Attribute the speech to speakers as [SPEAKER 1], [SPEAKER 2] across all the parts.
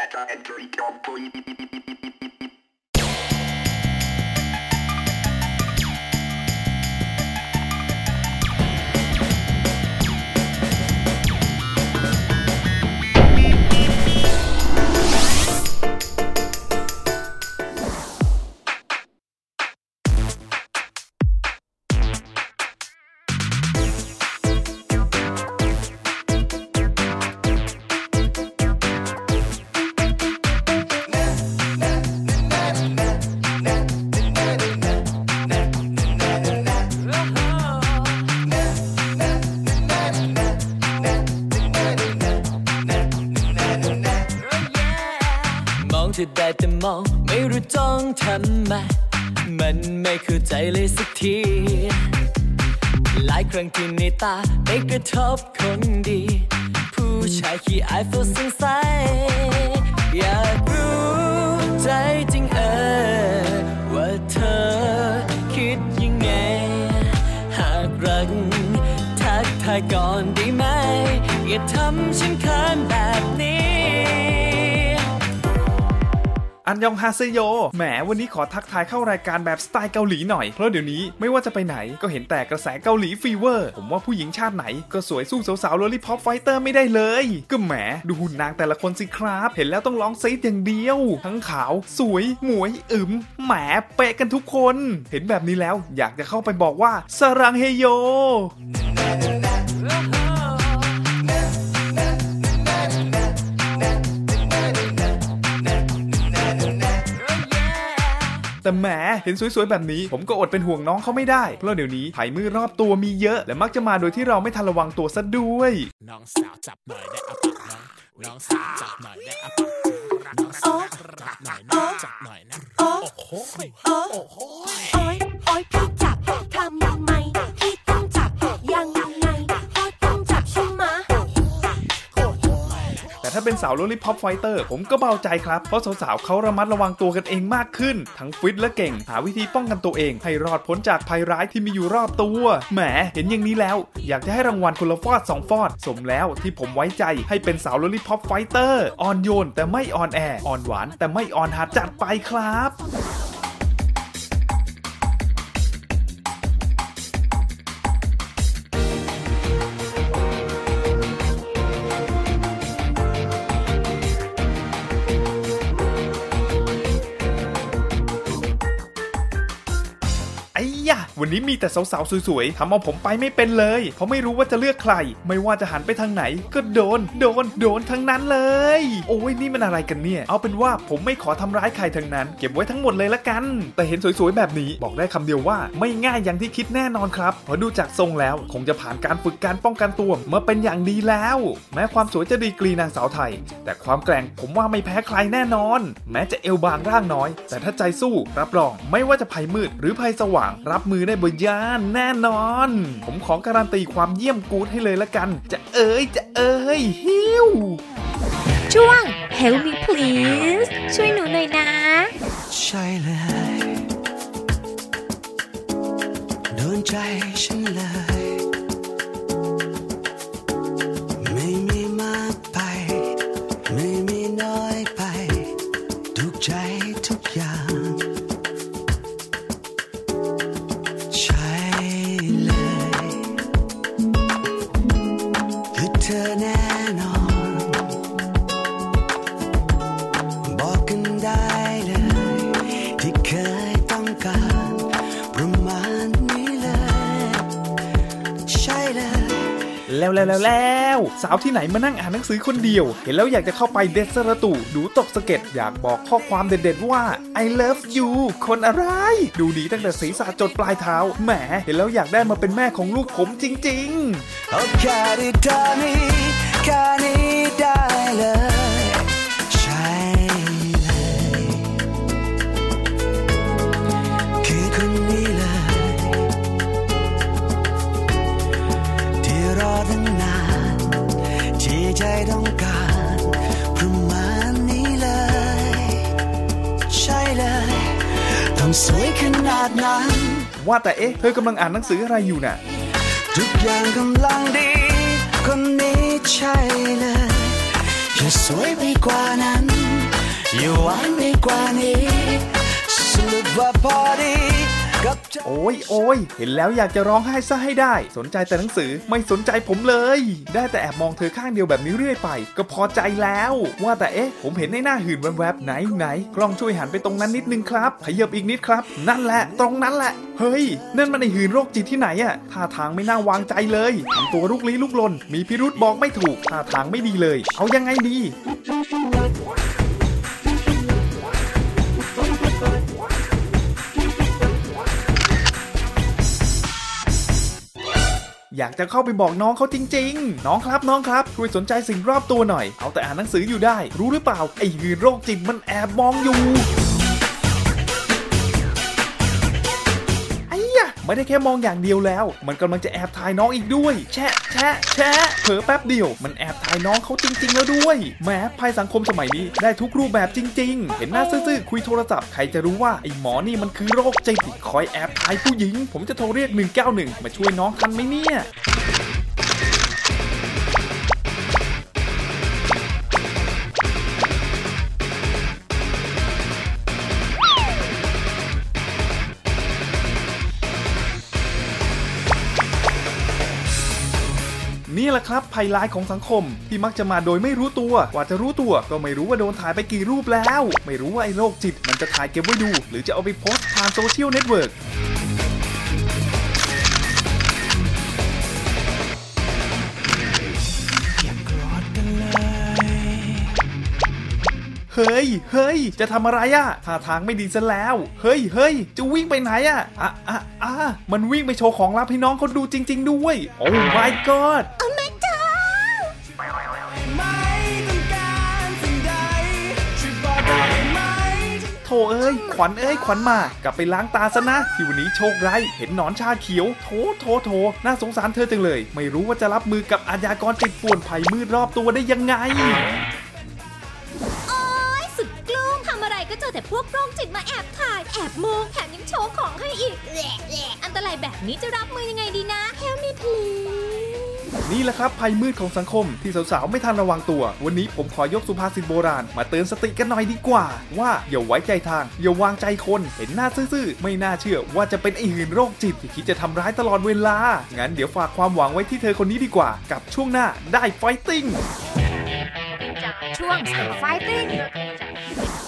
[SPEAKER 1] data entry complete.
[SPEAKER 2] ทำไมมันไม่เข้าใจเลยสักที หลายครั้งที่ในตาไปกระทบคนดี ผู้ชายขี้อายเฝ้าสงสัยอยากรู้ใจจริงเออว่าเธอคิดยังไง หากรักทักทายก่อนได้ไหม อย่าทำฉันเขินแบบ
[SPEAKER 3] อันยองฮาเซโย แหมวันนี้ขอทักทายเข้ารายการแบบสไตล์เกาหลีหน่อย เพราะเดี๋ยวนี้ไม่ว่าจะไปไหนก็เห็นแต่กระแสเกาหลีฟีเวอร์ ผมว่าผู้หญิงชาติไหน ก็สวยสู้สาวๆโลลิพอปไฟเตอร์ไม่ได้เลย ก็แหมดูหุ่นนางแต่ละคนสิครับ เห็นแล้วต้องร้องซีดอย่างเดียว ทั้งขาว สวย หมวย อึมแหมเป๊ะกันทุกคน เห็นแบบนี้แล้วอยากจะเข้าไปบอกว่าสรังเฮโย แต่แหมเห็นสวยๆแบบนี้ ผมก็อดเป็นห่วงน้องเขาไม่ได้ เพราะเดี๋ยวนี้ไผ่มือรอบตัวมีเยอะ และมักจะมาโดยที่เราไม่ทันระวังตัวซะด้วย
[SPEAKER 4] น้องสาวจับหน่อยได้อะปากน้องน้องสาวจับหน่อยได้อะปากน้องสาวจับหน่อยนะจับหน่อยนะโอ้โหโอ้โห
[SPEAKER 5] โอ๊ยโอ๊ย
[SPEAKER 3] ถ้าเป็นสาวโลลิพอปไฟเตอร์ผมก็เบาใจครับ เพราะสาวๆเขาระมัดระวังตัวกันเองมากขึ้น ทั้งฟิตและเก่ง หาวิธีป้องกันตัวเอง ให้รอดพ้นจากภัยร้ายที่มีอยู่รอบตัว แหม เห็นอย่างนี้แล้ว อยากจะให้รางวัลคนละฟอดสองฟอด สมแล้วที่ผมไว้ใจให้เป็นสาวโลลิพอปไฟเตอร์อ่อนโยนแต่ไม่อ่อนแออ่อนหวานแต่ไม่อ่อนหัดจัดไปครับ วันนี้มีแต่สาวๆสวยๆทำเอาผมไปไม่เป็นเลย เพราะไม่รู้ว่าจะเลือกใคร ไม่ว่าจะหันไปทางไหน ก็โดน โดน โดนทั้งนั้นเลย โอ้ยนี่มันอะไรกันเนี่ย เอาเป็นว่าผมไม่ขอทำร้ายใครทั้งนั้น เก็บไว้ทั้งหมดเลยละกัน แต่เห็นสวยๆแบบนี้บอกได้คำเดียวว่า ไม่ง่ายอย่างที่คิดแน่นอนครับเพราะดูจากทรงแล้ว คงจะผ่านการฝึกการป้องกันตัวมาเป็นอย่างดีแล้ว แม้ความสวยจะดีกรีนางสาวไทย แต่ความแกร่งผมว่าไม่แพ้ใครแน่นอน แม้จะเอวบางร่างน้อย แต่ถ้าใจสู้รับรอง ไม่ว่าจะภัยมืดหรือภัยสว่างรับมือได้บนย่านแน่นอน ผมขอการันตีความเยี่ยมกูดให้เลยละกัน จะเอ้ยจะเอ้ยฮิว
[SPEAKER 5] ช่วง Help me please ช่วยหนูหน่อยนะ
[SPEAKER 6] ใช่เลยโดนใจฉันเลย แล้
[SPEAKER 3] วแล้วแล้วสาวที่ไหนมานั่งอ่านหนังสือคนเดียว เห็นแล้วอยากจะเข้าไปเด็ดสระตูดูตกสะเก็ดอยากบอกข้อความเด็ดๆว่า I love you คนอะไร ดูดีตั้งแต่ศีรษะจดปลายเท้าแหมเห็นแล้วอยากได้มาเป็นแม่ของลูกผมจริงๆ
[SPEAKER 6] โอ้แค่ได้แค่นี้ได้เลย ว่า
[SPEAKER 3] แต่เอ๊ะ เธอกำลังอ่านหนังสืออะไรอยู่น่ะ
[SPEAKER 6] ทุกอย่างกำลังดี คนนี้ใช่เลยอย่าจะสวยไปกว่านั้น อย่าหวานไปกว่านี้สรุปว่าพอดี
[SPEAKER 3] โอ้ยโอ้ยเห็นแล้วอยากจะร้องไห้ซะให้ได้ สนใจแต่หนังสือไม่สนใจผมเลย ได้แต่แอบมองเธอข้างเดียวแบบนี้เรื่อยไป ก็พอใจแล้ว ว่าแต่เอ๊ะ ผมเห็นในหน้าหื่นแวบๆไหนไหน กล้องช่วยหันไปตรงนั้นนิดนึงครับ ขยับอีกนิดครับ นั่นแหละ ตรงนั้นแหละ เฮ้ย นั่นมันไอหื่นโรคจิตที่ไหนอะท่าทางไม่น่าวางใจเลยทำตัวลุกลี้ลุกลน มีพิรุษบอกไม่ถูกท่าทางไม่ดีเลย เอายังไงดี อยากจะเข้าไปบอกน้องเขาจริง ๆ น้องครับน้องครับช่วยสนใจสิ่งรอบตัวหน่อย เอาแต่อ่านหนังสืออยู่ได้ รู้หรือเปล่าไอ้หืนโรคจิตมันแอบมองอยู่ ไม่ได้แค่มองอย่างเดียวแล้ว มันกำลังจะแอบถ่ายน้องอีกด้วย แชะแชะแชะเผลอแป๊บเดียว มันแอบถ่ายน้องเขาจริง ๆ แล้วด้วยแหมภัยสังคมสมัยนี้ได้ทุกรูปแบบจริง ๆ เห็นหน้าซื่อๆคุยโทรศัพท์ใครจะรู้ว่าไอ้หมอนี่มันคือโรคจิตคอยแอบถ่ายผู้หญิง ผมจะโทรเรียก 191 มาช่วยน้องทันไหมเนี่ย นี่แหละครับภัยร้ายของสังคม ที่มักจะมาโดยไม่รู้ตัว กว่าจะรู้ตัวก็ไม่รู้ว่าโดนถ่ายไปกี่รูปแล้ว ไม่รู้ว่าไอ้โรคจิตมันจะถ่ายเก็บไว้ดู หรือจะเอาไปโพสต์ทางโซเชียลเน็ตเวิร์ก ฮ้ย เฮ้ย จะทำอะไรอะท่าทางไม่ดีซะแล้ว เฮ้ย เฮ้ย จะวิ่งไปไหนอะอะอะอะมันวิ่งไปโชว์ของลับให้น้องเขาดูจริง ๆ ด้วย โอ้ my god โถเอ้ย ขวัญเอ้ย ขวัญมากลับไปล้างตาซะนะ ที่วันนี้โชคร้ายเห็นหนอนชาเขียว โถโถโถน่าสงสารเธอจังเลย ไม่รู้ว่าจะรับมือกับอาญากรจิตป่วนภัยมืดรอบตัวได้ยังไง
[SPEAKER 5] ก็เจอแต่พวกโรคจิตมาแอบถ่าย แอบมองแถมยังโชว์ของให้อีกแหละแหละอันตรายแบบนี้จะรับมือยังไงดีนะ Help me please
[SPEAKER 3] นี่แหละครับภัยมืดของสังคมที่สาวๆ ไม่ทันระวังตัว วันนี้ผมขอยกสุภาษิตโบราณ มาเตือนสติกันหน่อยดีกว่า ว่าอย่าไว้ใจทาง อย่าวางใจคน เห็นหน้าซื่อๆ ไม่น่าเชื่อว่าจะเป็นไอหื่นโรคจิตที่คิดจะทำร้ายตลอดเวลา งั้นเดี๋ยวฝากความหวังไว้ที่เธอคนนี้ดีกว่า กับช่วงหน้าได้ไฟติ้ง
[SPEAKER 5] ช่วง Step Fighting
[SPEAKER 3] กุ๊ก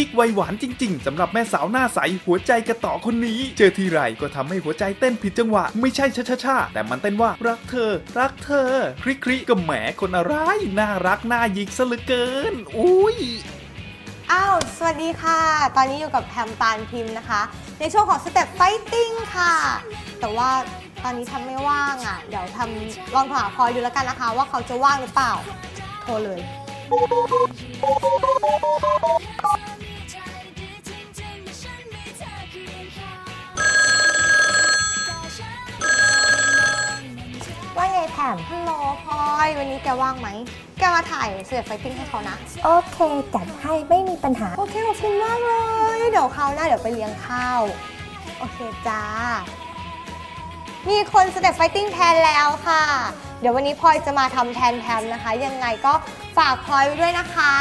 [SPEAKER 3] กิ๊กวัยหวานจริง ๆสำหรับแม่สาวหน้าใสหัวใจกระต่อคนนี้ เจอทีไรก็ทำให้หัวใจเต้นผิดจังหวะ ไม่ใช่ช้าช้าๆแต่มันเต้นว่ารักเธอ รักเธอ คริคริก็แหมคนอะไรน่ารักน่าหยิกซะเหลือเกิน อุ้ย
[SPEAKER 7] อ้าว สวัสดีค่ะ ตอนนี้อยู่กับแพมปานพิมพ์นะคะ ในช่วงของ Step Fighting ค่ะ แต่ว่าตอนนี้ทำไม่ว่างอะ เดี๋ยวทำลองโทรหาพลอยดูแล้วกันนะคะ ว่าเขาจะว่างหรือเปล่า โทรเลย มฮัลโหลพลอย วันนี้แกว่างไหม แกมาถ่าย Step Fighting ให้เขานะ
[SPEAKER 8] โอเค จัดให้ไม่มีปัญหา
[SPEAKER 7] โอเค ขอบคุณมากเลย เดี๋ยวคราวหน้าเดี๋ยวไปเลี้ยงข้าว โอเคจ้า มีคนสเต็ปไฟติ้งแทนแล้วค่ะ เดี๋ยววันนี้พลอยจะมาทำแทนแพมนะคะ ยังไงก็ฝากพลอยไว้ด้วยนะคะ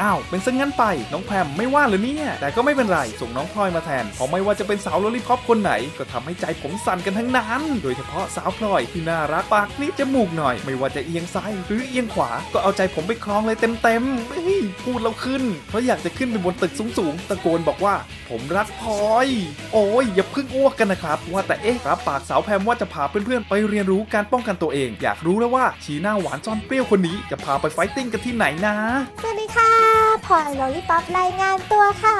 [SPEAKER 3] อ้าว เป็นซะงั้นไป น้องแพมไม่ว่าเหรอเนี่ย แต่ก็ไม่เป็นไร ส่งน้องพลอยมาแทน เพราะไม่ว่าจะเป็นสาวโลลิพอปคนไหน ก็ทำให้ใจผมสั่นกันทั้งนั้น โดยเฉพาะสาวพลอยที่น่ารักปากนิดจมูกหน่อย ไม่ว่าจะเอียงซ้ายหรือเอียงขวา ก็เอาใจผมไปคล้องเลยเต็มๆเฮ้ยพูดแล้วขึ้น เพราะอยากจะขึ้นไปบนตึกสูงๆ ตะโกนบอกว่า ผมรักพลอย โอ้ยอย่าพิ่งอ้วกกันนะครับ ว่าแต่เอ๊ะรับปากสาวแพมว่าจะพาเพื่อนๆไปเรียนรู้การป้องกันตัวเอง อยากรู้แล้วว่าชีหน้าหวานซ่อนเปรี้ยวคนนี้จะพาไปไฟติ้งกันที่ไหนนะ
[SPEAKER 8] สวัสดีค่ะพลอยโรลี่ป๊อปรายงานตัวค่ะ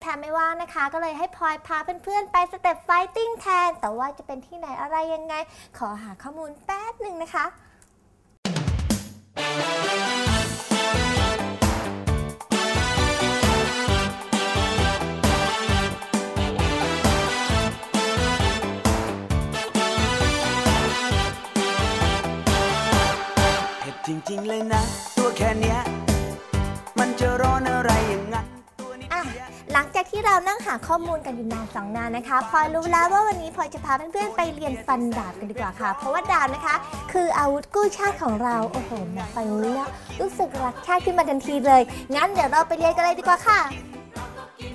[SPEAKER 8] แพมไม่ว่างนะคะ ก็เลยให้พลอยพาเพื่อนๆไปสเต็ปไฟติ้งแทน แต่ว่าจะเป็นที่ไหนอะไรยังไง ขอหาข้อมูลแป๊บหนึ่งนะคะ
[SPEAKER 6] จริงๆเลยนะ แค่เนี้ย มันจะร้อนอะไรอย่างนั้นตัวนิด
[SPEAKER 8] อะ
[SPEAKER 6] เดียว
[SPEAKER 8] หลังจากที่เรานั่งหาข้อมูลกันอยู่นานสองนานนะคะพลอยรู้แล้วว่าวันนี้พลอยจะพาเพื่อนๆไปเรียนฟันดาบกันดีกว่าค่ะ เพราะว่าดาบนะคะ คืออาวุธกู้ชาติของเรา โอ้โหมาฟังนี้แล้วรู้สึกรักชาติขึ้นมาทันทีเลย งั้นเดี๋ยวเราไปเรียนกันเลยดีกว่าค่ะ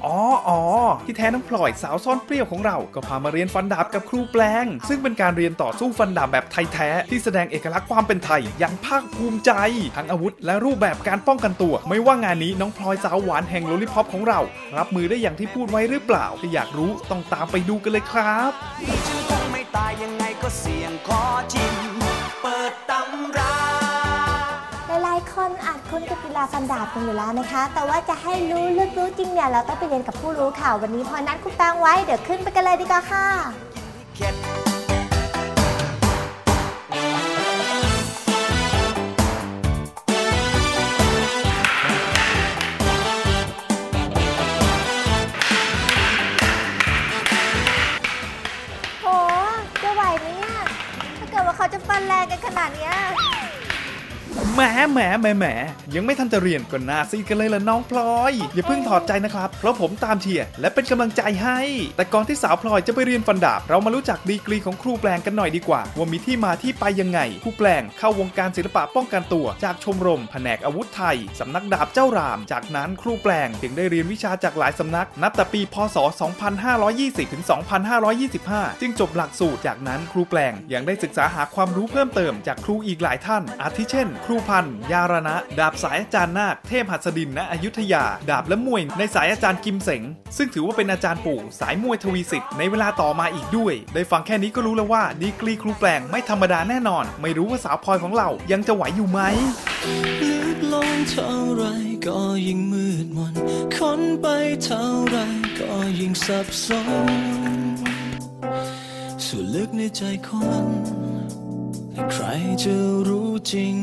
[SPEAKER 3] อ๋ออ๋อที่แท้น้องพลอยสาวซ่อนเปรี้ยวของเรา ก็พามาเรียนฟันดาบกับครูแปลง ซึ่งเป็นการเรียนต่อสู้ฟันดาบแบบไทยแท้ที่แสดงเอกลักษณ์ความเป็นไทยอย่างภาคภูมิใจ ทั้งอาวุธและรูปแบบการป้องกันตัว ไม่ว่างานนี้น้องพลอยสาวหวานแห่งโลลิพอปของเรา รับมือได้อย่างที่พูดไว้หรือเปล่าถ้าอยากรู้ต้องตามไปดูกันเลยครับ
[SPEAKER 6] ชื่อคงไม่ตายยังไงก็เสี่ยงขอชิมเปิดตำรา
[SPEAKER 8] คนอาจคุ้นกับกีฬาฟันดาบกันอยู่แล้วนะคะ แต่ว่าจะให้รู้ลึกรู้จริงเนี่ยเราต้องไปเรียนกับผู้รู้ค่ะ วันนี้พอนัดคุณแปงไว้เดี๋ยวขึ้นไปกันเลยดีกว่าค่ะ แห
[SPEAKER 3] มแหมแมยังไม่ทันจะเรียนก็น่าซีกันเลยล่ะน้องพลอย อย่าเพิ่งถอดใจนะครับ เพราะผมตามเชียร์และเป็นกำลังใจให้ แต่ก่อนที่สาวพลอยจะไปเรียนฟันดาบ เรามารู้จักดีกรีของครูแปลงกันหน่อยดีกว่า ว่ามีที่มาที่ไปยังไง ครูแปลงเข้าวงการศิลปะป้องกันตัว จากชมรม แผนกอาวุธไทยสำนักดาบเจ้าราม จากนั้นครูแปลงจึงได้เรียนวิชาจากหลายสำนัก นับแต่ปี พศ 2520 ถึง 2525 จึงจบหลักสูตร จากนั้นครูแปลงยังได้ศึกษาหาความรู้เพิ่มเติมจากครูอีกหลายท่าน อาทิเช่น ครูพันยารณะ ดาบสายอาจารย์นาคเทพหัสดินณอยุธยา ดาบและมวยในสายอาจารย์กิมเสง ซึ่งถือว่าเป็นอาจารย์ปู่สายมวยทวีสิทธิ์ในเวลาต่อมาอีกด้วย ได้ฟังแค่นี้ก็รู้แล้วว่าดีกรีครูแปลงไม่ธรรมดาแน่นอน ไม่รู้ว่าสาวพลอยของเรายังจะไหวอยู่ไหม
[SPEAKER 9] ลึกลงเท่าไรก็ยิ่งมืดมนค้นไปเท่าไรก็ยิ่งสับสนส่วนลึกในใจคนใครจะรู้จริง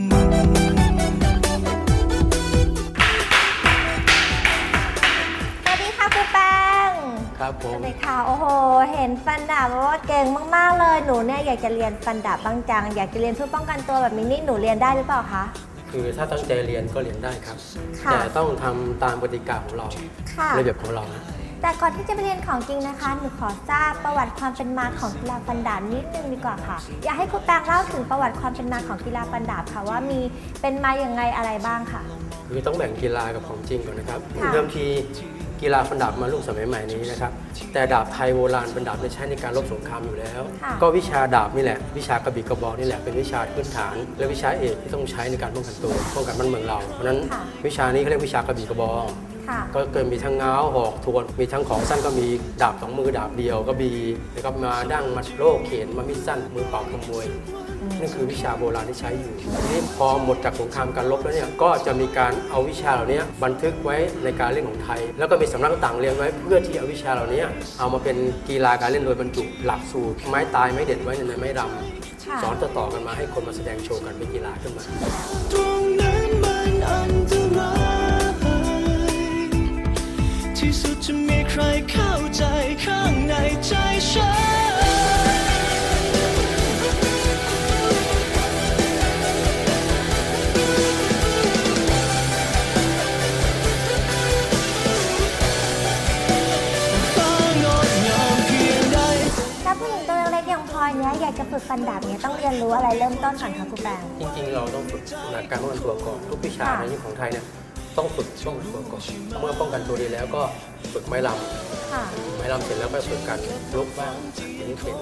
[SPEAKER 8] ครั
[SPEAKER 10] บผ
[SPEAKER 8] ส
[SPEAKER 10] ม
[SPEAKER 8] วัสดีค่ะโอ้โห เห็นฟันดาบว่าเก่งมาก ๆ เลยหนูเนี่ยอยากจะเรียนฟันดาบบ้างจัง อยากจะเรียนเพื่อป้องกันตัวแบบนี้นี่หนูเรียนได้หรือเปล่าคะ
[SPEAKER 10] คือถ้าตั้งใจเรียนก็เรียนได้ครับ
[SPEAKER 8] ค่ะ
[SPEAKER 10] แต่ต้องทำตามกติกาของเรา
[SPEAKER 8] ค่ะ
[SPEAKER 10] ระเบียบของเรานะ
[SPEAKER 8] แต่ก่อนที่จะไปเรียนของจริงนะคะ หนูขอทราบประวัติความเป็นมาของกีฬาฟันดาบนิดนึงดีกว่าค่ะ อยากให้ครูแปงเล่าถึงประวัติความเป็นมาของกีฬาฟันดาบค่ะว่ามีเป็นมาอย่างไงอะไรบ้างค่ะ
[SPEAKER 10] คือต้องแบ่งกีฬากับของจริงก่อนนะครับ
[SPEAKER 8] ค่ะ
[SPEAKER 10] เริ่มที กีฬาฟันดาบมาลูกสมัยใหม่นี้นะครับ แต่ดาบไทยโบราณเป็นดาบที่ใช้ในการรบสงครามอยู่แล้ว
[SPEAKER 8] ค่ะ
[SPEAKER 10] ก็วิชาดาบนี่แหละ วิชากระบี่กระบอกนี่แหละเป็นวิชาพื้นฐาน และวิชาเอกที่ต้องใช้ในการป้องกันตัวป้องกันบ้านเมืองเรา เพราะฉะนั้น
[SPEAKER 8] ค่ะ
[SPEAKER 10] วิชานี้เขาเรียกวิชากระบี่กระบอก
[SPEAKER 8] ค่ะ
[SPEAKER 10] ก็เกิดมีทั้งง้าวหอกทวน มีทั้งของสั้นก็มีดาบสองมือดาบเดียวก็มีแล้วก็มาดั้งมัดโลกเขนมามิดสั้นมือเป่าขโมย นี่คือวิชาโบราณที่ใช้อยู่ทีนี้พอหมดจากสงครามการรบแล้วเนี่ยก็จะมีการเอาวิชาเหล่านี้บันทึกไว้ในการเล่นของไทย แล้วก็มีสำนักต่างๆเรียนไว้เพื่อที่เอาวิชาเหล่านี้เอามาเป็นกีฬาการเล่นโดยบรรจุหลักสูตรไม้ตายไม้เด็ดไว้ในไม้ร
[SPEAKER 8] ค่ะำ
[SPEAKER 10] สอนต่อๆกันมาให้คนมาแสดงโชว์กันเป็นกีฬาขึ้นมา
[SPEAKER 9] ตรงนั้นมันอันตรายที่สุดจะมีใครเข้าใจข้างในใจฉัน
[SPEAKER 8] เรียนรู้อะไรเริ่มต้นก่อนคะครูแปง
[SPEAKER 10] จริงๆ เราต้องฝึกหลักการป้องกันตัวก่อนทุกวิชา
[SPEAKER 8] ค่ะ
[SPEAKER 10] ในยุคของไทยเนี่ยต้องฝึกป้องกันตัวก่อนเมื่อป้องกันตัวดีแล้วก็ฝึกไม้ล
[SPEAKER 8] ค่ะำ
[SPEAKER 10] ไม้ลำเสร็จแล้วก็ฝึกการลุกบ้างอันนี้เป็น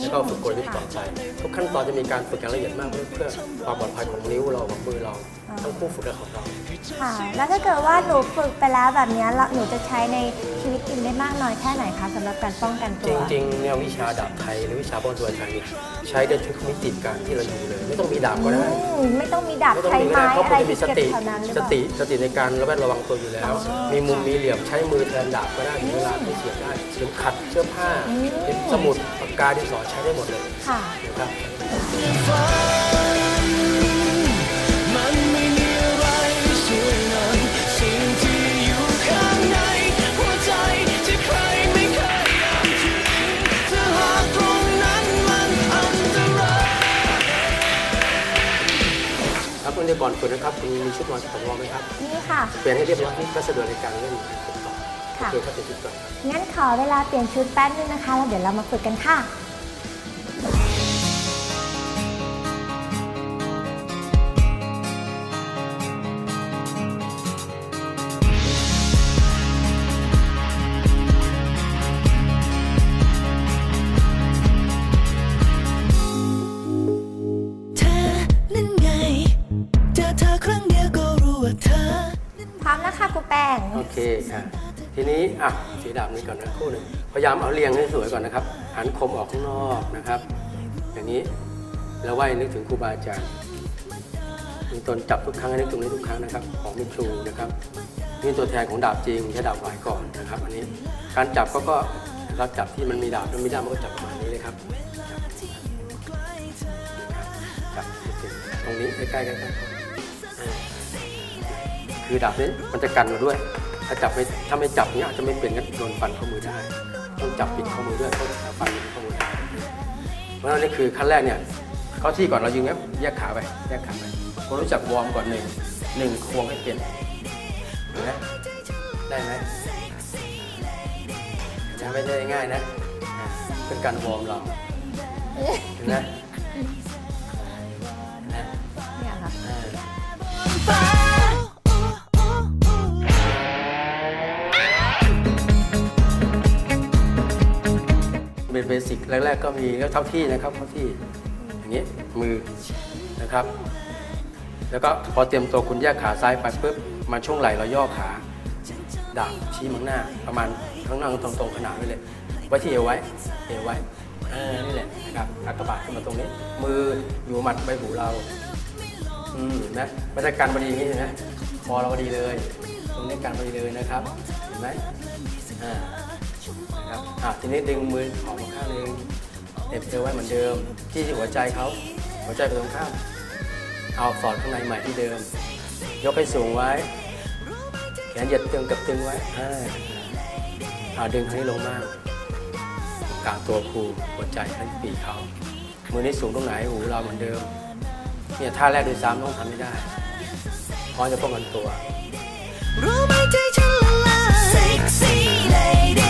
[SPEAKER 10] แล้วก็ฝึกกลยุทธ์ต่อใจทุกขั้นตอนจะมีการฝึกอย่างละเอียดมากเพื่อเพื่อความปลอดภัยของนิ้วเราของมือเรา ทั้งคู่ฝึกและของเรา
[SPEAKER 8] ค่ะ แล้วถ้าเกิดว่าหนูฝึกไปแล้วแบบเนี้ยแล้วหนูจะใช้ในชีวิตจริงได้มากน้อยแค่ไหนคะสำหรับการป้องกันตั
[SPEAKER 10] จ
[SPEAKER 8] ว
[SPEAKER 10] ริงๆเนี่ยวิชาดาบไทยหรือวิชาป้องกันตัวไทยเนี่ยใช้ได้ทุกมิติการที่เราอยู่เลย ไม่ต้องมีดาบก็ได้
[SPEAKER 8] อืมไม่ต้องมีดาบ
[SPEAKER 10] ไม่ต้อง
[SPEAKER 8] ใช้
[SPEAKER 10] มีก็
[SPEAKER 8] ไม้
[SPEAKER 10] ได้เพราะ
[SPEAKER 8] อะไร
[SPEAKER 10] มันจะมี
[SPEAKER 8] ที่
[SPEAKER 10] ส
[SPEAKER 8] เก็บ
[SPEAKER 10] ติ
[SPEAKER 8] แถวนั้นหรือ
[SPEAKER 10] ส
[SPEAKER 8] เปล่า
[SPEAKER 10] ติสติในการระแวดระวังตัวอยู่แล้ว มีมุมมีเหลี่ยมใช้มือแทนดาบก็ได้ถึงเวลาที่เสียบได้เข็มขัดเสื้อผ้าเป็นสมุดปากกาดินสอใช้ได้หมดเลย
[SPEAKER 8] ค่ะ
[SPEAKER 10] นะครับ
[SPEAKER 9] รงนั้นมันอันตราย
[SPEAKER 10] ครับวันนี้ก่อนฝึกนะครับ คุณมีชุดนอนสำรองไหมครับ
[SPEAKER 8] นี่ค่ะ
[SPEAKER 10] เปลี่ยนให้เรียบร้อยนี่ก็สะดวกในการเล่นฝึกต่อโอ
[SPEAKER 8] ค่ะ
[SPEAKER 10] เคครับเปลี่ยนชุดก่อนครับ
[SPEAKER 8] งั้นขอเวลาเปลี่ยนชุดแป๊บนึงนะคะแล้วเดี๋ยวเรามาฝึกกันค่ะ
[SPEAKER 10] โอเคอะทีนี้อะสีดาบนี้ก่อนนะคู่หนึ่งพยายามเอาเรียงให้สวยก่อนนะครับ หันคมออกข้างนอกนะครับ อย่างนี้แล้วไหวนึกถึงครูบาอาจารย์มีตนจับทุกครั้งให้นึกตรงนี้ทุกครั้งนะครับ ของมิตรูนะครับนี่ตัวแทนของดาบจริงใช้ดาบไหวก่อนนะครับ อันนี้การจับก็ก็เราจับที่มันมีดาบแล้วมีดาบมันก็จับประมาณนี้เลยครับจับตรงนี้ใกล้ๆกันคือดาบนี้มันจะกันมาด้วย ถ้าจับไม่ถ้าไม่จับเนี้ยอาจจะไม่เปลี่ยนกันโดนฟันข้อมือได้ ต้องจับปิดข้อมือด้วยเพราะฟันข้อมือได้เพราะฉะนั้นนี่คือขั้นแรกเนี่ยเข้าที่ก่อนเรายืนครับแยกขาไปแยกขาไปคนรู้จักวอร์มก่อนหนึ่งหนึ่งควงให้เปลี่ยนเห็นไหมได้ไหมยังไม่ได้ง่ายนะ เป็นการวอร์มเราเห็นไหม เป็นเบสิกแรกๆก็มีแล้วเท่าที่นะครับเท่าที่อย่างนี้มือนะครับ แล้วก็พอเตรียมตัวคุณแยกขาซ้ายไปปุ๊บมาช่วงไหล่เราย่อขาดาบชี้มังหน้า ประมาณข้างหน้าตรงๆขนาดไว้เลยไว้ที่เอวไว้เอวไว้เออนี่แหละนะครับอักกระบาดขึ้นมาตรงนี้ มืออยู่หมัดใบหูเราอืมเห็นไหมมันจะกันพอดีอย่างนี้เห็นไหมคอเราพอดีเลย ตรงนี้กันพอดีเลยนะครับเห็นไหมอ่า ครับอะทีนี้ดึงมือออกมาข้างหนึงเอฟเอไว้เหมือนเดิม ที่ที่หัวใจเขาหัวใจไปตรงข้าม เอาสอดข้างในใหม่ที่เดิม ยกให้สูงไว้ แขนเหยียดตึงกับตึงไว้อ่าเอาดึงทางนี้ลงมากกางตัวครูหัวใจทั้งปีเขามือนี้สูงตรงไหนหูเราเหมือนเดิม เนี่ยท่าแรกโดวยซ้ำต้องทำไม่ได้พร้อมจะป้องกันตัว
[SPEAKER 6] รู้ไหมใจฉันละลาย Sexy lady เ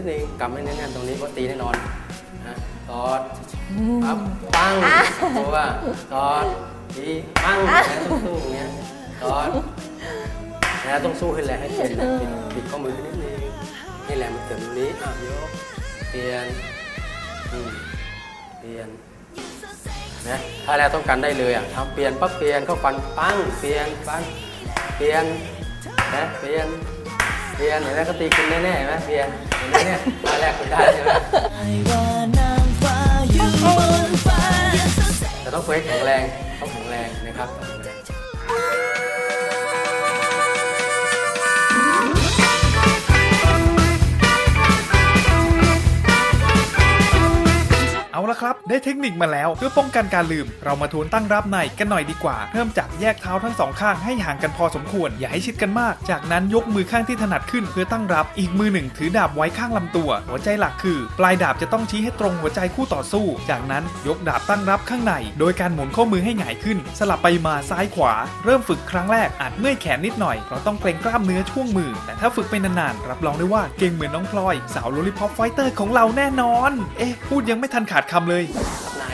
[SPEAKER 6] นนิดนึง
[SPEAKER 10] กำให้แน่นๆตรงนี้เพราะตีแน่นอนนะตอดปั๊บปังเพราะว่าตอดตีปังแขนต้องสู้อย่างเงี้ยตอดนะต้องสู้ให้แรงให้เป็นปิดปิดข้อมือนิดนึงให้แรงมันเติมตรงนี้อะยกเปลี่ยนอืมเปลี่ยนนะถ้าแรกต้องการได้เลยอะทำเปลี่ยนปั๊บเปลี่ยนเข้าฟันปังเปลี่ยนปังเปลี่ยนนะเปลี่ยน เรียนเห็นไหมก็ตีคุณแน่ๆเห็นไหมเรียนเห็นไหมเนี่ยมาแรกคุณได้ใช่ไหม
[SPEAKER 6] ใครว่านางฟ้าอยู่บนฟ้า
[SPEAKER 10] แต่ต้องฝึกให้แข็งแรงต้องแข็งแรงนะครับ
[SPEAKER 3] เอาละครับ ได้เทคนิคมาแล้ว เพื่อป้องกันการลืม เรามาทวนตั้งรับในกันหน่อยดีกว่า เริ่มจากแยกเท้าทั้งสองข้างให้ห่างกันพอสมควร อย่าให้ชิดกันมาก จากนั้นยกมือข้างที่ถนัดขึ้นเพื่อตั้งรับ อีกมือหนึ่งถือดาบไว้ข้างลำตัว หัวใจหลักคือ ปลายดาบจะต้องชี้ให้ตรงหัวใจคู่ต่อสู้ จากนั้นยกดาบตั้งรับข้างใน โดยการหมุนข้อมือให้หงายขึ้น สลับไปมาซ้ายขวา เริ่มฝึกครั้งแรกอาจเมื่อยแขนนิดหน่อยเพราะต้องเกรงกล้ามเนื้อช่วงมือ แต่ถ้าฝึกไปนานๆรับรองได้ว่าเก่งเหมือนน้องพลอย สาวโลลิพอปไฟเตอร์ของเราแน่นอน เอ๊ะพูดยังไม่ทันขาดคำเลย
[SPEAKER 10] ใน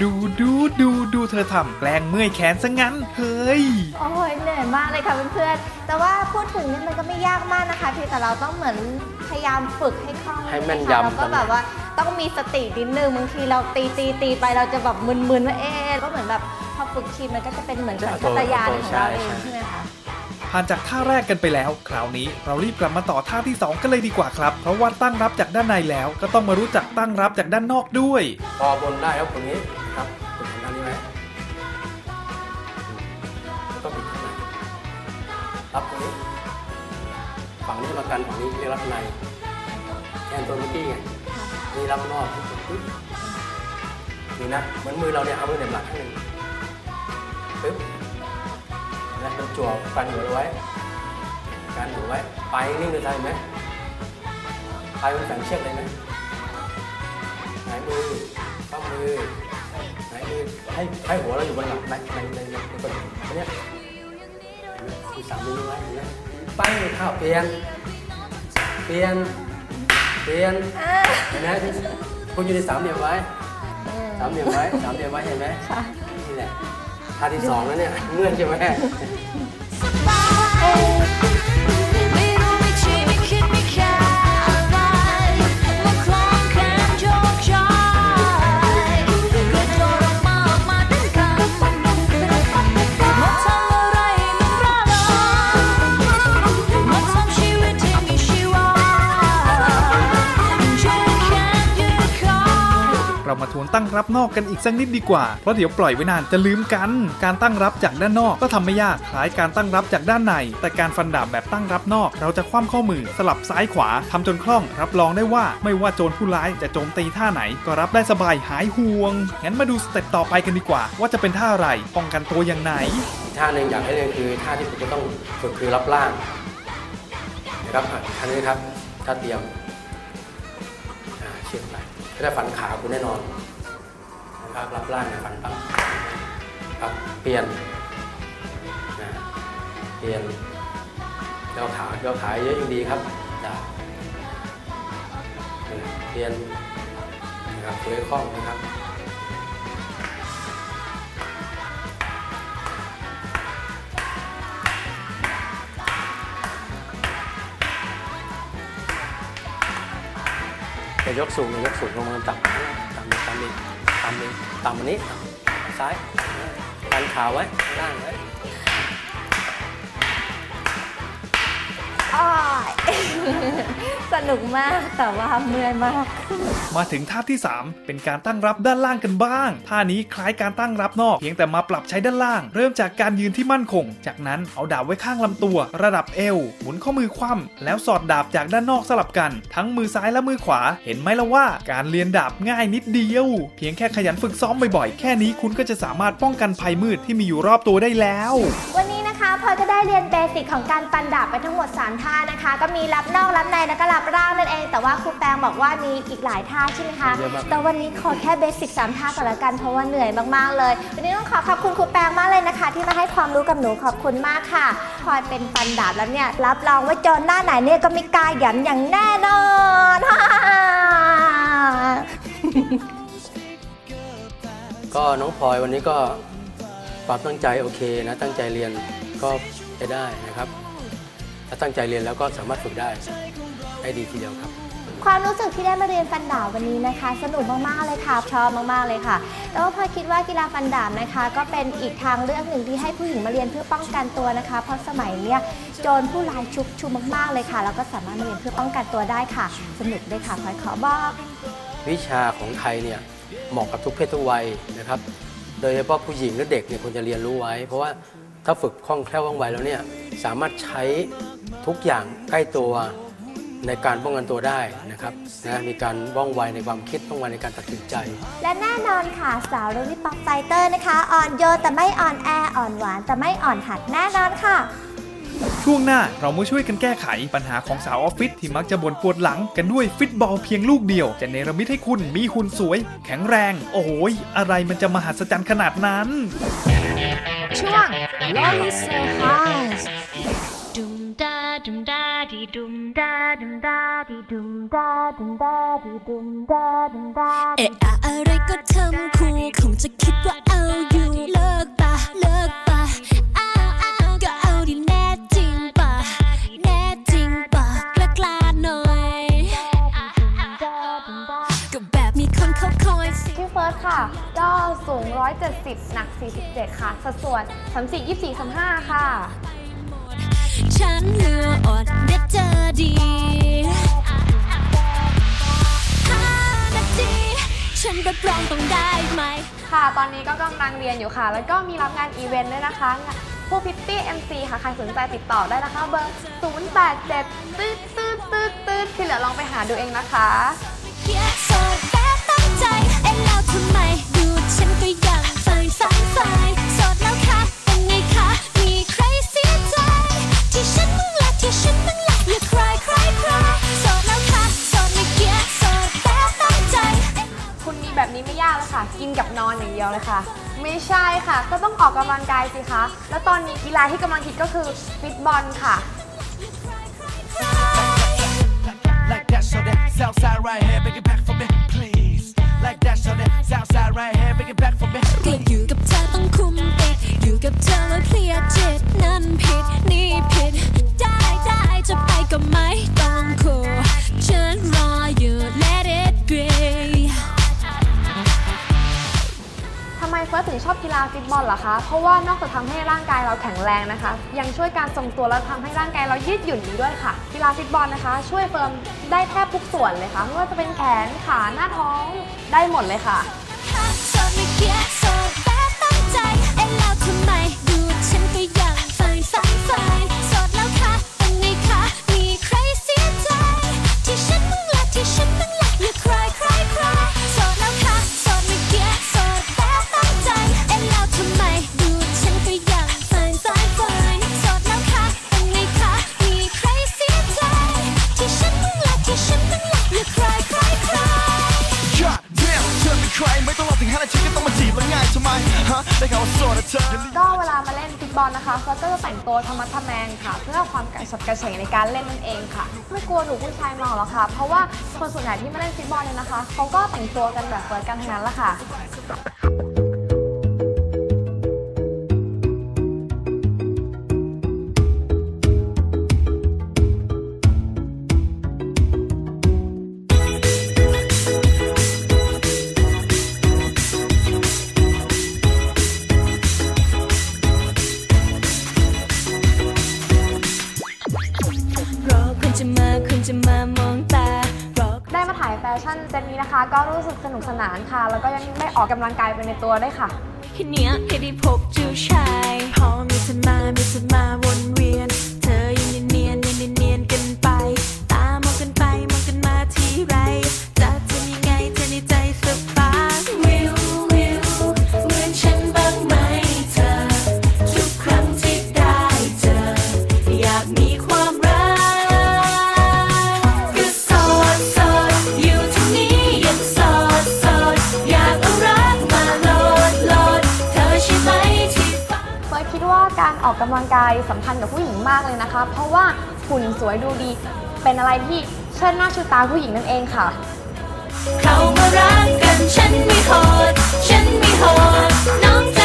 [SPEAKER 3] ดูดูดูดูเธอทำแกล้งเมื่อยแขนซะงั้น เฮ้ย
[SPEAKER 8] โอ้ยเหนื่อยมากเลยค่ะเพื่อนๆ แต่ว่าพูดถึงเนี่ยมันก็ไม่ยากมากนะคะเพียงแต่เราต้องเหมือนพยายามฝึกให้คล่อง
[SPEAKER 10] ให้แม่น
[SPEAKER 8] ใช่ไหคะ
[SPEAKER 10] ยำ
[SPEAKER 8] แล้วก็แบบว่าต้องมีสตินิดนึงบางทีเราตีตีตีไปเราจะแบบมึนๆว่าเอ๊ะก็เหมือนแบบพอฝึกชินมันก็จะเป็นเหมือนสัญชาตญาณของเราเองใช่ไหมคะ
[SPEAKER 3] ผ่านจากท่าแรกกันไปแล้ว คราวนี้เรารีบกลับมาต่อท่าที่ 2 กันเลยดีกว่าครับ เพราะว่าตั้งรับจากด้านในแล้ว ก็ต้องมารู้จักตั้งรับจากด้านนอกด้วย
[SPEAKER 10] พอบนได้แล้วตรงนี้ครับฝึกทางด้านนี้ไหมแล้วก็ปิดข้างในรับตรงนี้ฝั่งนี้มากันฝั่งนี้เรียกรับในแทนตัวเมื่อกี้ไงนี่รับนอกนี่นะเหมือนมือเราเนี่ยเอามือเหน็บหลังข้างหนึ่งปึ๊บ แล้วมันจั่วฟันหัวเราไว้ การหัวไว้ ไปนิ่งเลยได้ไหมไปมันแฝงเชือกเลยนะไหนมือข้อมือไหนมือให้ให้หัวเราอยู่บนหลังไหมในในในในบนอันนี้คือสามนิ้วไว้เห็นไหมปั้งข้าวเปลี่ยน เปลี่ยน เปลี่ยนเห็นไหมคุณอยู่ในสามเหลี่ยมไว้สามเหลี่ยมไว้สามเหลี่ยมไว้เห็นไหมนี่แหละ ท่าที่สองแล้วเนี่ยเมื่อยใช่ไหม
[SPEAKER 9] ตั้
[SPEAKER 3] งรับนอกกันอีกสักนิดดีกว่า เพราะเดี๋ยวปล่อยไว้นานจะลืมกัน การตั้งรับจากด้านนอกก็ทำไม่ยากคล้ายการตั้งรับจากด้านใน แต่การฟันดาบแบบตั้งรับนอก เราจะคว่ำข้อมือสลับซ้ายขวาทำจนคล่อง รับรองได้ว่าไม่ว่าโจรผู้ร้ายจะโจมตีท่าไหน ก็รับได้สบายหายห่วงงั้นมาดูสเต็ปต่อไปกันดีกว่า ว่าจะเป็นท่าอะไรป้องกันตัวอย่างไหน
[SPEAKER 10] ท่าหนึ่งอยากให้เรียนคือท่าที่ผมจะต้องฝึกคือรับล่างนะครับท่านี้ครับท่าเตรียมเชือกไปก็จะฝันขาคุณแน่นอน นะครับร่างเนี่ยฝันปั๊บครับเปลี่ยนนะเปลี่ยนย่อขาย่อขาเยอะยิ่งดีครับจ้ะเปลี่ยนนะครับเลื้อยคล่องนะครับจะยกสูงจะยกสูงลงมาต่ำต่ำต่ำอีก ต่ำกต่ำอันนี้ซ้ายดันขาไว้ล่างไว้
[SPEAKER 8] สนุกมากแต่ว่าเมื่อยมาก
[SPEAKER 3] มาถึงท่าที่ 3 เป็นการตั้งรับด้านล่างกันบ้าง ท่านี้คล้ายการตั้งรับนอก เพียงแต่มาปรับใช้ด้านล่าง เริ่มจากการยืนที่มั่นคง จากนั้นเอาดาบไว้ข้างลำตัว ระดับเอว หมุนข้อมือคว่ำแล้วสอดดาบจากด้านนอกสลับกัน ทั้งมือซ้ายและมือขวา เห็นไหมล่ะว่า การเรียนดาบง่ายนิดเดียว เพียงแค่ขยันฝึกซ้อมบ่อยๆ แค่นี้คุณก็จะสามารถป้องกันภัยมืดที่มีอยู่รอบตัวได้แล้ว
[SPEAKER 8] วันนี้ นะคะพลอยก็ได้เรียนเบสิกของการฟันดาบไปทั้งหมด 3 ท่านะคะ ก็มีรับนอกรับในแล้วก็รับร่างนั่นเอง แต่ว่าครูแปงบอกว่ามีอีกหลายท่าใช่ไหมคะ
[SPEAKER 10] เยอะมาก
[SPEAKER 8] แต่วันนี้ขอแค่เบสิก3ท่าก่อนละกันเพราะว่าเหนื่อยมากๆเลย วันนี้ต้องขอขอบคุณครูแปงมากเลยนะคะ ที่มาให้ความรู้กับหนูขอบคุณมากค่ะพลอยเป็นฟันดาบแล้วเนี่ยรับรองว่าโจรหน้าไหนเนี่ยก็ไม่กล้าหยันอย่างแน่นอน
[SPEAKER 10] ก็น้องพลอยวันนี้ก็ความตั้งใจโอเคนะตั้งใจเรียน ก็ไปได้นะครับ ถ้าตั้งใจเรียนแล้วก็สามารถฝึกได้ได้ดีทีเดียวครับ
[SPEAKER 8] ความรู้สึกที่ได้มาเรียนฟันดาบวันนี้นะคะ สนุกมากๆเลยค่ะชอบมากๆเลยค่ะแต่ว่าพลอยคิดว่ากีฬาฟันดาบนะคะ ก็เป็นอีกทางเลือกหนึ่งที่ให้ผู้หญิงมาเรียนเพื่อป้องกันตัวนะคะ เพราะสมัยเนี้ยโจรผู้ร้ายชุกชุมมากๆเลยค่ะ แล้วก็สามารถมาเรียนเพื่อป้องกันตัวได้ค่ะ สนุกด้วยค่ะพลอยขอบอก
[SPEAKER 10] วิชาของไทยเนี่ยเหมาะกับทุกเพศทุกวัยนะครับ โดยเฉพาะผู้หญิงและเด็กเนี่ยควรจะเรียนรู้ไว้ เพราะว่า ถ้าฝึกคล่องแคล่วว่องไวแล้วเนี่ยสามารถใช้ทุกอย่างใกล้ตัวในการป้องกันตัวได้นะครับนะมีการว่องไวในความคิดว่องไวในการตัดสินใจ
[SPEAKER 8] และแน่นอนค่ะสาวรุ่นป๊อปไฟเตอร์นะคะ อ่อนโยนแต่ไม่อ่อนแออ่อนหวานแต่ไม่อ่อนหัดแน่นอนค่ะ
[SPEAKER 3] ช่วงหน้าเรามาช่วยกันแก้ไขปัญหาของสาวออฟฟิศที่มักจะบ่นปวดหลังกันด้วยฟิตบอลเพียงลูกเดียว จะเนรมิตให้คุณมีหุ่นสวย แข็งแรง โอ้โหยอะไรมันจะมหัศจรรย์ขนาดนั้น
[SPEAKER 9] ช่วง Lolly So High ดุมดาดุมดาดีดุมดาดุมดาดีดุมดาดุมดาดีดุมดาดุมดา
[SPEAKER 11] เอะอะอะไรก็ทำคู่คงจะคิดว่าเอาอยู่เลิกปะเลิกปะ
[SPEAKER 12] ร์สค่ะ ก็สูง 170 หนัก 47 ค่ะ สัดส่วน 34 24 35 ค่ะ
[SPEAKER 11] ฉันเหลืออดเด็ดเจอดีห้านาทีฉันรับรองต้องได้ไหม
[SPEAKER 12] ค่ะ ตอนนี้ก็กำลังเรียนอยู่ค่ะ แล้วก็มีรับงานอีเวนต์ด้วยนะคะพวกพิตตี้ MC ค่ะ ใครสนใจติดต่อได้นะคะ เบอร์ 087 ตืดตืดตืดตืดที่เหลือลองไปหาดูเองนะคะ
[SPEAKER 11] ใอ๊ะล้วทำไมดูฉันก็ยังฝ่ายฝ่ายฝ่ายโสดแล้วค่ะเป็นไงคะมีใครเสียใจ ที่ฉันมึงละที่ฉันมึงละอย่าคลายคลายคลายโสดแล้วค่ะโสดไม่เกี้ยโสดแต่ตั้งใจเอ๊ะแล้ว
[SPEAKER 12] คุณมีแบบนี้ไม่ยากเลยค่ะ กินกับนอนอย่างเดียวเลยค่ะ ไม่ใช่ค่ะ ก็ต้องออกกำลังกายสิคะ แล้วตอนนี้กีฬาที่กำลังคิดก็คือฟิตบอลค่ะ
[SPEAKER 9] Like that, so that Southside right here, bring it back for me.
[SPEAKER 11] ก็อยู่กับเธอต้องคุมติดอยู่กับเธอแล้วเคลียร์จิตนั้นผิดนี่ผิด ได้ได้จะไปก็ไม่ต้องคุ
[SPEAKER 12] ม ถึงชอบกีฬาฟิตบอลเหรอคะ เพราะว่านอกจากทำให้ร่างกายเราแข็งแรงนะคะ ยังช่วยการทรงตัวและทำให้ร่างกายเรายืดหยุ่นดีด้วยค่ะ กีฬาฟิตบอลนะคะ ช่วยเฟิร์มได้แทบทุกส่วนเลยค่ะ ไม่ว่าจะเป็นแขน ขา หน้าท้อง ได้หมดเลยค่ะ
[SPEAKER 11] ตั้งใจไอ้เราทำไมดูฉันก็ยังฝันฝันฝัน
[SPEAKER 9] ตัวธ
[SPEAKER 12] รรมะทะแมงค่ะ เพื่อความกระฉับกระเฉงในการเล่นนั่นเองค่ะ ไม่กลัวถูกผู้ชายมองหรอกค่ะ เพราะว่าคนส่วนใหญ่ที่มาเล่นฟิตบอลเนี่ยนะคะเขาก็แต่งตัวกันแบบเปิดกันทั้งนั้นแหละค่ะ ก็รู้สึกสนุกสนานค่ะ แล้วก็ยังได้ออกกำลังกายไปในตัวด้วยค่ะ
[SPEAKER 11] แค่เนี้ยแค่ได้พบจูชายพอมีเธอมามีเธอมาวนเวียน สัมพันธ์กั
[SPEAKER 12] บผู้หญิงมากเลยนะคะ เพราะว่าหุ่นสวยดูดี เป็นอะไรที่เชิดหน้าชูตาผู้หญิงนั่นเองค่ะ
[SPEAKER 11] เขามารักกันฉันไม่โหดฉันไม่โหดน้อง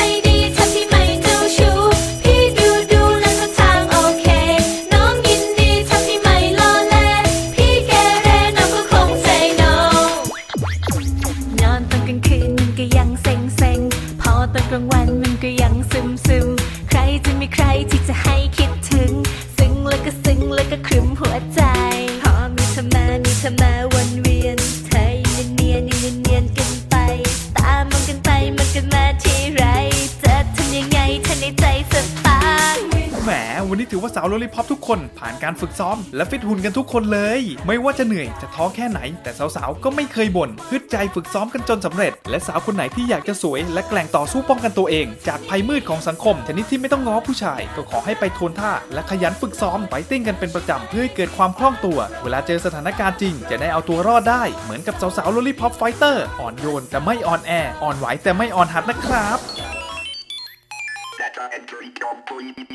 [SPEAKER 3] ว่าสาวโลลิพอปทุกคนผ่านการฝึกซ้อม และฟิตหุ่นกันทุกคนเลย ไม่ว่าจะเหนื่อยจะท้อแค่ไหน แต่สาวๆก็ไม่เคยบ่นฮึดใจฝึกซ้อมกันจนสำเร็จ และสาวคนไหนที่อยากจะสวย และแกล่งต่อสู้ป้องกันตัวเอง จากภัยมืดของสังคมชนิดที่ไม่ต้องง้อผู้ชาย ก็ขอให้ไปโทนท่า และขยันฝึกซ้อมไฟติ้งกันเป็นประจำเพื่อให้เกิดความคล่องตัว เวลาเจอสถานการณ์จริง จะได้เอาตัวรอดได้เหมือนกับสาวๆโลลิพอปไฟเตอร์อ่อนโยนแต่ไม่อ่อนแออ่อนไหวแต่ไม่อ่อนหัดนะครับ
[SPEAKER 1] Data entry complete.